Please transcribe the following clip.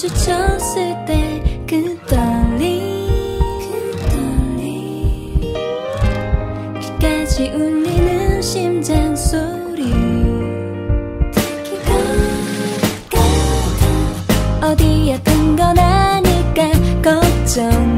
마주쳤을 때 그 떨림. 그 떨림 귀까지 울리는 심장 소리 어디였던 건 아닐까 걱정.